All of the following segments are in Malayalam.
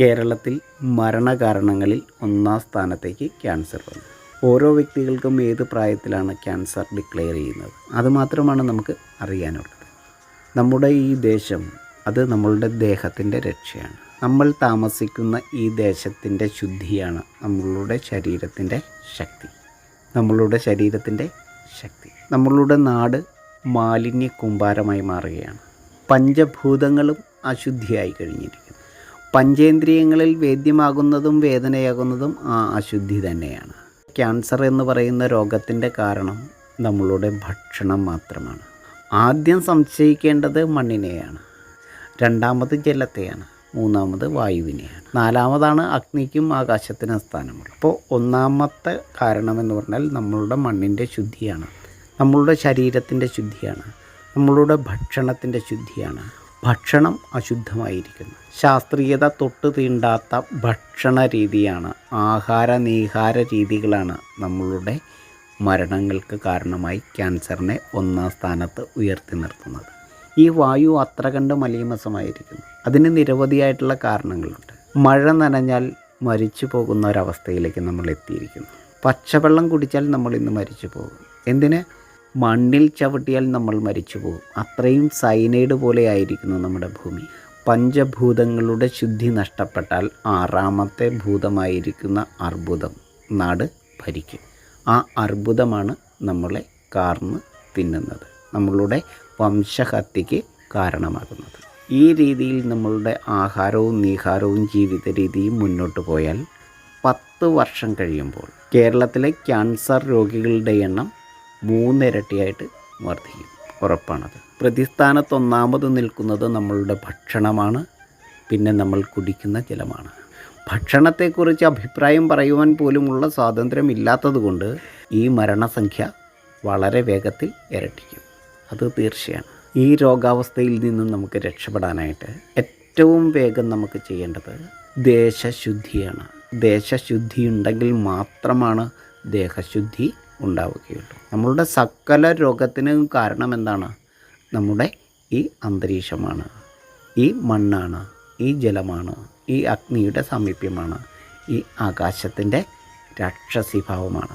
കേരളത്തിൽ മരണകാരണങ്ങളിൽ ഒന്നാം സ്ഥാനത്തേക്ക് ക്യാൻസർ വന്നു. ഓരോ വ്യക്തികൾക്കും ഏത് പ്രായത്തിലാണ് ക്യാൻസർ ഡിക്ലെയർ ചെയ്യുന്നത്? അതുമാത്രമാണ് നമുക്ക് അറിയാനുള്ളത്. നമ്മുടെ ഈ ദേശം അത് നമ്മളുടെ ദേഹത്തിന്റെ രക്ഷയാണ്. നമ്മൾ താമസിക്കുന്ന ഈ ദേശത്തിന്റെ ശുദ്ധിയാണ് നമ്മളുടെ ശരീരത്തിന്റെ ശക്തി. നമ്മളുടെ ശരീരത്തിന്റെ ശക്തി. നമ്മളുടെ നാട് മാലിന്യ കൂമ്പാരമായി മാറുകയാണ്. പഞ്ചഭൂതങ്ങളും അശുദ്ധിയായി കഴിഞ്ഞിരിക്കുന്നു. പഞ്ചേന്ദ്രിയങ്ങളിൽ വേദ്യമാകുന്നതും വേദനയാകുന്നതും ആ അശുദ്ധി തന്നെയാണ്. ക്യാൻസർ എന്ന് പറയുന്ന രോഗത്തിന്റെ കാരണം നമ്മളുടെ ഭക്ഷണം മാത്രമാണ്. ആദ്യം സംശയിക്കേണ്ടത് മണ്ണിനെയാണ്. രണ്ടാമത് ജലത്തെയാണ്. മൂന്നാമത് വായുവിനെയാണ്. നാലാമതാണ് അഗ്നിക്കും ആകാശത്തിനും സ്ഥാനമുള്ളത്. അപ്പോൾ ഒന്നാമത്തെ കാരണമെന്ന് പറഞ്ഞാൽ നമ്മളുടെ മണ്ണിന്റെ ശുദ്ധിയാണ്. നമ്മളുടെ ശരീരത്തിന്റെ ശുദ്ധിയാണ്. നമ്മളുടെ ഭക്ഷണത്തിന്റെ ശുദ്ധിയാണ്. ഭക്ഷണം അശുദ്ധമായിരിക്കുന്നു. ശാസ്ത്രീയത തൊട്ട് തീണ്ടാത്ത ഭക്ഷണ രീതിയാണ് ആഹാര നീഹാര രീതികളാണ് നമ്മളുടെ മരണങ്ങൾക്ക് കാരണമായി ക്യാൻസറിനെ ഒന്നാം സ്ഥാനത്ത് ഉയർത്തി നിർത്തുന്നത്. ഈ വായു അത്ര കണ്ട് മലീമസമായിരിക്കുന്നു. അതിന് നിരവധിയായിട്ടുള്ള കാരണങ്ങളുണ്ട്. മഴ നനഞ്ഞാൽ മരിച്ചു പോകുന്ന ഒരവസ്ഥയിലേക്ക് നമ്മൾ എത്തിയിരിക്കുന്നു. പച്ചവെള്ളം കുടിച്ചാൽ നമ്മൾ ഇന്ന് മരിച്ചു പോകും. എന്തിന്? മണ്ണിൽ ചവിട്ടിയാൽ നമ്മൾ മരിച്ചു പോകും അത്രയും സൈനൈഡ് പോലെ ആയിരിക്കുന്നു നമ്മുടെ ഭൂമി. പഞ്ചഭൂതങ്ങളുടെ ശുദ്ധി നഷ്ടപ്പെട്ടാൽ ആറാമത്തെ ഭൂതമായിരിക്കുന്ന അർബുദം നാട് ഭരിക്കും. ആ അർബുദമാണ് നമ്മളെ കാർന്ന് തിന്നുന്നത്. നമ്മളുടെ വംശഹത്യക്ക് കാരണമാകുന്നത്. ഈ രീതിയിൽ നമ്മളുടെ ആഹാരവും നീഹാരവും ജീവിത രീതിയും മുന്നോട്ട് പോയാൽ പത്ത് വർഷം കഴിയുമ്പോൾ കേരളത്തിലെ ക്യാൻസർ രോഗികളുടെ എണ്ണം മൂന്നിരട്ടിയായിട്ട് വർദ്ധിക്കും. ഉറപ്പാണത്. പ്രതിസ്ഥാനത്ത് ഒന്നാമത് നിൽക്കുന്നത് നമ്മളുടെ ഭക്ഷണമാണ്. പിന്നെ നമ്മൾ കുടിക്കുന്ന ജലമാണ്. ഭക്ഷണത്തെക്കുറിച്ച് അഭിപ്രായം പറയുവാൻ പോലുമുള്ള സ്വാതന്ത്ര്യം ഇല്ലാത്തതുകൊണ്ട് ഈ മരണസംഖ്യ വളരെ വേഗത്തിൽ ഇരട്ടിക്കും. അത് തീർച്ചയാണ്. ഈ രോഗാവസ്ഥയിൽ നിന്നും നമുക്ക് രക്ഷപ്പെടാനായിട്ട് ഏറ്റവും വേഗം നമുക്ക് ചെയ്യേണ്ടത് ദേശശുദ്ധിയാണ്. ദേശശുദ്ധി ഉണ്ടെങ്കിൽ മാത്രമാണ് ദേഹശുദ്ധി ഉണ്ടാവുകയുള്ളൂ. നമ്മളുടെ സകല രോഗത്തിനും കാരണം എന്താണ്? നമ്മുടെ ഈ അന്തരീക്ഷമാണ് ഈ മണ്ണാണ് ഈ ജലമാണ് ഈ അഗ്നിയുടെ സാമീപ്യമാണ് ഈ ആകാശത്തിന്റെ രാക്ഷസീഭാവമാണ്.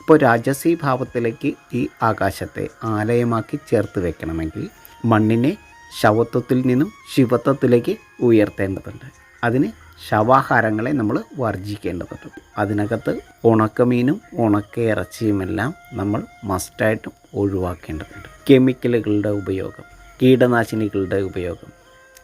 അപ്പോൾ രാജസീഭാവത്തിലേക്ക് ഈ ആകാശത്തെ ആലയമാക്കി ചേർത്ത് വെക്കണമെങ്കിൽ മണ്ണിനെ ശവത്വത്തിൽ നിന്നും ശിവത്വത്തിലേക്ക് ഉയർത്തേണ്ടതുണ്ട്. അതിന് ശവാഹാരങ്ങളെ നമ്മൾ വർജിക്കേണ്ടതുണ്ട് അതിനകത്ത് ഉണക്കമീനും ഉണക്ക ഇറച്ചിയുമെല്ലാം നമ്മൾ മസ്റ്റായിട്ടും ഒഴിവാക്കേണ്ടതുണ്ട്. കെമിക്കലുകളുടെ ഉപയോഗം കീടനാശിനികളുടെ ഉപയോഗം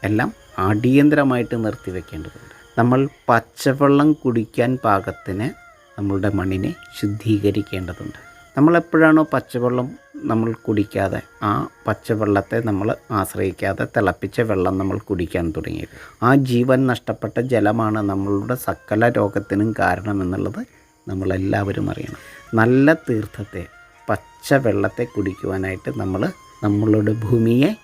എല്ലാം അടിയന്തരമായിട്ട് നിർത്തിവെക്കേണ്ടതുണ്ട്. നമ്മൾ പച്ചവെള്ളം കുടിക്കാൻ പാകത്തിന് നമ്മളുടെ മണ്ണിനെ ശുദ്ധീകരിക്കേണ്ടതുണ്ട്. നമ്മളെപ്പോഴാണോ പച്ചവെള്ളം നമ്മൾ കുടിക്കാതെ ആ പച്ചവെള്ളത്തെ നമ്മൾ ആശ്രയിക്കാതെ തിളപ്പിച്ച വെള്ളം നമ്മൾ കുടിക്കാൻ തുടങ്ങിയത്. ആ ജീവൻ നഷ്ടപ്പെട്ട ജലമാണ് നമ്മളുടെ സകല രോഗത്തിനും കാരണമെന്നുള്ളത് നമ്മളെല്ലാവരും അറിയണം. നല്ല തീർത്ഥത്തെ പച്ചവെള്ളത്തെ കുടിക്കുവാനായിട്ട് നമ്മൾ നമ്മളുടെ ഭൂമിയെ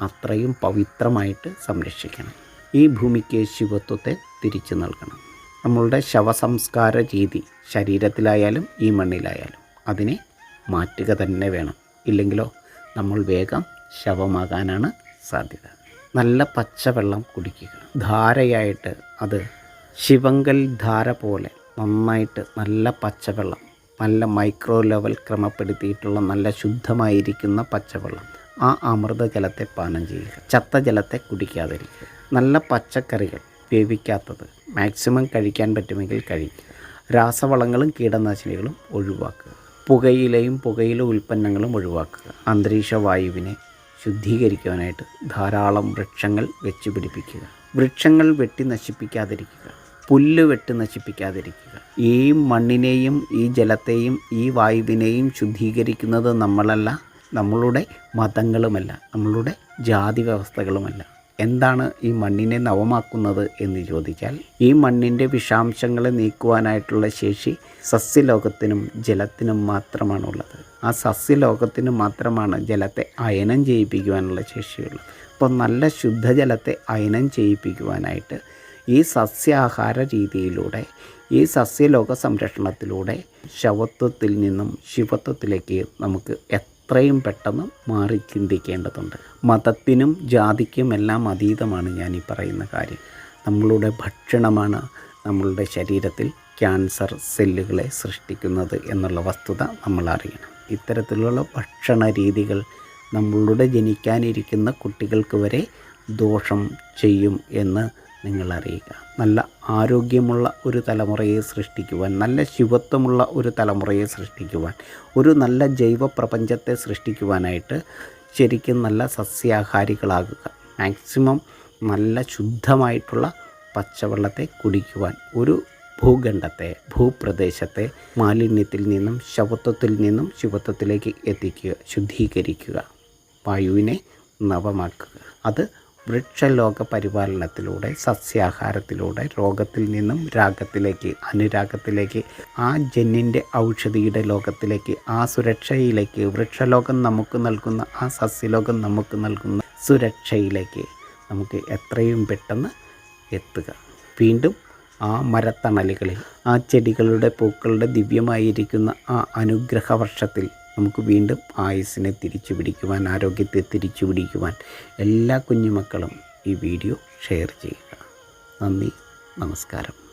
അത്രയും പവിത്രമായിട്ട് സംരക്ഷിക്കണം. ഈ ഭൂമിക്ക് ശിവത്വത്തെ തിരിച്ചു നൽകണം. നമ്മളുടെ ശവസംസ്കാര രീതി ശരീരത്തിലായാലും ഈ മണ്ണിലായാലും അതിനെ മാറ്റുക തന്നെ വേണം. ഇല്ലെങ്കിലോ നമ്മൾ വേഗം ശവമാകാനാണ് സാധ്യത. നല്ല പച്ചവെള്ളം കുടിക്കുക. ധാരയായിട്ട് അത് ശിവങ്കൽ ധാര പോലെ നന്നായിട്ട് നല്ല പച്ചവെള്ളം നല്ല മൈക്രോ ലെവൽ ക്രമപ്പെടുത്തിയിട്ടുള്ള നല്ല ശുദ്ധമായിരിക്കുന്ന പച്ചവെള്ളം ആ അമൃത ജലത്തെ പാനം ചെയ്യുക. ചത്ത ജലത്തെ കുടിക്കാതിരിക്കുക. നല്ല പച്ചക്കറികൾ വേവിക്കാത്തത് മാക്സിമം കഴിക്കാൻ പറ്റുമെങ്കിൽ കഴിക്കുക. രാസവളങ്ങളും കീടനാശിനികളും ഒഴിവാക്കുക. പുകയിലയും പുകയില ഉൽപ്പന്നങ്ങളും ഒഴിവാക്കുക. അന്തരീക്ഷ വായുവിനെ ശുദ്ധീകരിക്കുവാനായിട്ട് ധാരാളം വൃക്ഷങ്ങൾ വെച്ച് പിടിപ്പിക്കുക. വൃക്ഷങ്ങൾ വെട്ടി നശിപ്പിക്കാതിരിക്കുക. പുല്ല് വെട്ടി നശിപ്പിക്കാതിരിക്കുക. ഈ മണ്ണിനെയും ഈ ജലത്തെയും ഈ വായുവിനെയും ശുദ്ധീകരിക്കുന്നത് നമ്മളല്ല നമ്മളുടെ മതങ്ങളുമല്ല നമ്മളുടെ ജാതി വ്യവസ്ഥകളുമല്ല. എന്താണ് ഈ മണ്ണിനെ നവമാക്കുന്നത് എന്ന് ചോദിച്ചാൽ ഈ മണ്ണിന്റെ വിഷാംശങ്ങളെ നീക്കുവാനായിട്ടുള്ള ശേഷി സസ്യലോകത്തിനും ജലത്തിനും മാത്രമാണുള്ളത്. ആ സസ്യലോകത്തിന് മാത്രമാണ് ജലത്തെ അയനം ചെയ്യിപ്പിക്കുവാനുള്ള ശേഷിയുള്ളത്. അപ്പോൾ നല്ല ശുദ്ധജലത്തെ അയനം ചെയ്യിപ്പിക്കുവാനായിട്ട് ഈ സസ്യാഹാര രീതിയിലൂടെ ഈ സസ്യലോക സംരക്ഷണത്തിലൂടെ ശവത്വത്തിൽ നിന്നും ശിവത്വത്തിലേക്ക് നമുക്ക് എത്രയും പെട്ടെന്ന് മാറി ചിന്തിക്കേണ്ടതുണ്ട്. മതത്തിനും ജാതിക്കും എല്ലാം അതീതമാണ് ഞാൻ ഈ പറയുന്ന കാര്യം. നമ്മളുടെ ഭക്ഷണമാണ് നമ്മളുടെ ശരീരത്തിൽ ക്യാൻസർ സെല്ലുകളെ സൃഷ്ടിക്കുന്നത് എന്നുള്ള വസ്തുത നമ്മൾ അറിയണം. ഇത്തരത്തിലുള്ള ഭക്ഷണ രീതികൾ നമ്മളുടെ ജനിക്കാനിരിക്കുന്ന കുട്ടികൾക്ക് വരെ ദോഷം ചെയ്യും എന്ന് നിങ്ങൾ അറിയുക നല്ല ആരോഗ്യമുള്ള ഒരു തലമുറയെ സൃഷ്ടിക്കുവാൻ നല്ല ശിവത്വമുള്ള ഒരു തലമുറയെ സൃഷ്ടിക്കുവാൻ ഒരു നല്ല ജൈവ പ്രപഞ്ചത്തെ സൃഷ്ടിക്കുവാനായിട്ട് ശരിക്കും നല്ല സസ്യാഹാരികളാകുക. മാക്സിമം നല്ല ശുദ്ധമായിട്ടുള്ള പച്ചവെള്ളത്തെ കുടിക്കുവാൻ ഒരു ഭൂഖണ്ഡത്തെ ഭൂപ്രദേശത്തെ മാലിന്യത്തിൽ നിന്നും ശവത്വത്തിൽ നിന്നും ശുഭത്വത്തിലേക്ക് എത്തിക്കുക ശുദ്ധീകരിക്കുക വായുവിനെ നവമാക്കുക. അത് വൃക്ഷലോക പരിപാലനത്തിലൂടെ സസ്യാഹാരത്തിലൂടെ രോഗത്തിൽ നിന്നും രാഗത്തിലേക്ക് അനുരാഗത്തിലേക്ക് ആ ജന്നിന്റെ ഔഷധിയുടെ ലോകത്തിലേക്ക് ആ സുരക്ഷയിലേക്ക് വൃക്ഷലോകം നമുക്ക് നൽകുന്ന ആ സസ്യലോകം നമുക്ക് നൽകുന്ന സുരക്ഷയിലേക്ക് നമുക്ക് എത്രയും പെട്ടെന്ന് എത്തുക. വീണ്ടും ആ മരത്തണലുകളിൽ ആ ചെടികളുടെ പൂക്കളുടെ ദിവ്യമായിരിക്കുന്ന ആ അനുഗ്രഹ വർഷത്തിൽ നമുക്ക് വീണ്ടും ആയുസ്സിനെ തിരിച്ചു പിടിക്കുവാൻ ആരോഗ്യത്തെ തിരിച്ചു പിടിക്കുവാൻ എല്ലാ കുഞ്ഞുമക്കളും ഈ വീഡിയോ ഷെയർ ചെയ്യുക. നന്ദി നമസ്കാരം.